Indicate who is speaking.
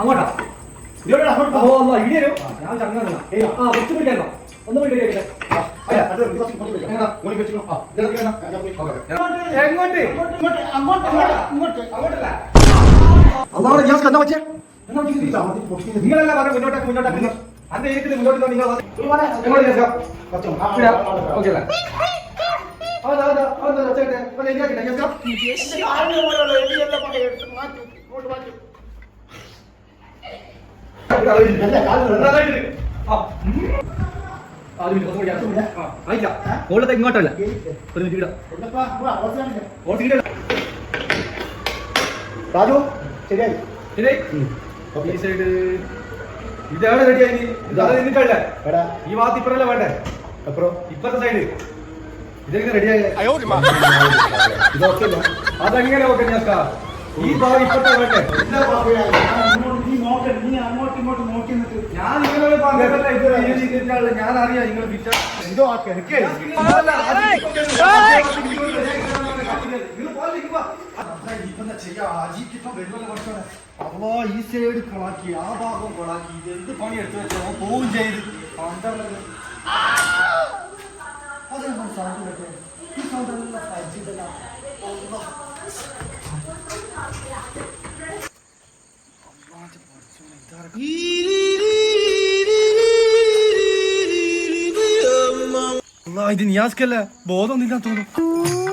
Speaker 1: അങ്ങോട്ടാ. വരൂ ഞാൻ ചങ്ങാ ആ കുറച്ച് പിടിക്കാനോ ഒന്ന് പിടിക്കാൻ
Speaker 2: അത്.
Speaker 1: എങ്ങോട്ട്?
Speaker 2: അതാണ് ഗ്യാസ് കണ്ടാ വെച്ചേ? പൊട്ടിക്കുന്നത്.
Speaker 1: നിങ്ങളല്ല പറഞ്ഞ മുന്നോട്ടേക്ക് മുന്നോട്ടേക്ക്. അന്റെ ഏരിയത്തിൽ മുന്നോട്ട് നിങ്ങൾ. ഓക്കെ അല്ലേ
Speaker 2: മാറ്റി. എന്റെ കാലിന്
Speaker 1: ഇങ്ങോട്ടല്ല. ഒരു മിനിറ്റ്
Speaker 2: രാജു ശരിയായി.
Speaker 1: ശരി. ഈ സൈഡ് ഇതാണ് റെഡിയായി ഇതാണ് നിന്നിട്ടല്ലേ? ഈ ഭാഗത്ത് ഇപ്പറല്ലേ വേണ്ടേ?
Speaker 2: അപ്പുറം.
Speaker 1: ഇപ്പത്തെ സൈഡ് ഇതെങ്ങനെ റെഡിയായി
Speaker 2: ഇതൊക്കെ ഇല്ല.
Speaker 1: അതെങ്ങനെ ഓക്കെ ഞാൻ ഈ ഭാഗം ഇപ്പത്തെ വേണ്ടേ
Speaker 2: ഇല്ല ബാബുയാ, ഞാൻ
Speaker 1: നിങ്ങളോട് പറഞ്ഞതല്ല ഇത് ഈ രീതിയിലുള്ള അറിയാം നിങ്ങൾ
Speaker 2: എന്തോ ആക്കി എനിക്ക്
Speaker 1: ഈ സൈഡ് കൊളാക്കി ആ ഭാഗം കൊളാക്കി ഇത് എന്ത് പണി എടുത്തു വെച്ചോ? പോവും ചെയ്ത്. പണ്ടല്ലത്
Speaker 2: അതെന്താ സൗണ്ട് കേട്ടേ? ഈ സൗണ്ട് എല്ലാം പരിചിതല്ല.
Speaker 1: ഇത് നിയാസ്കല്ലേ ബോധം തോന്നുന്നു